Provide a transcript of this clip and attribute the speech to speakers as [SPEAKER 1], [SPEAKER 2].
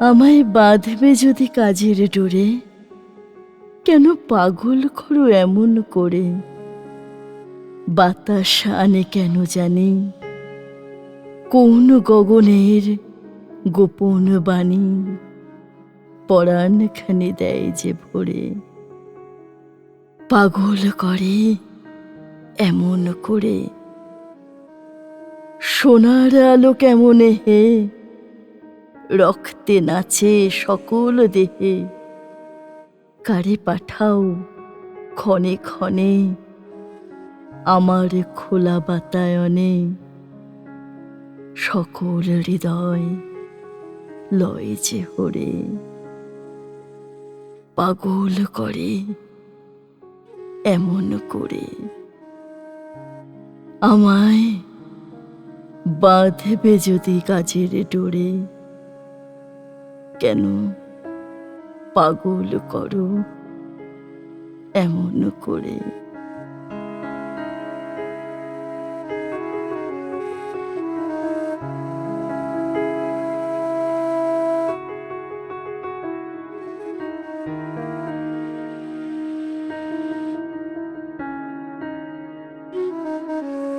[SPEAKER 1] আমায় বাঁধবে যদি কাজের ডোরে, কেন পাগল খড়ো এমন করে? বাতাস আনে কেন জানি? কোন গগনের গোপন বাণী পরাণখানে দেয় যে ভরে? পাগল করে এমন করে। সোনার আলো কেমন হে? রক্তে নাচে সকল দেহে। কারে পাঠাও ক্ষণে ক্ষণে আমার খোলা বাতায়নে। সকল হৃদয় লয় যে হরে। পাগল করে এমন করে। আমায় বাঁধবে যদি কাজের ডোরে। কেন পাগল করো এমন করে?
[SPEAKER 2] thank you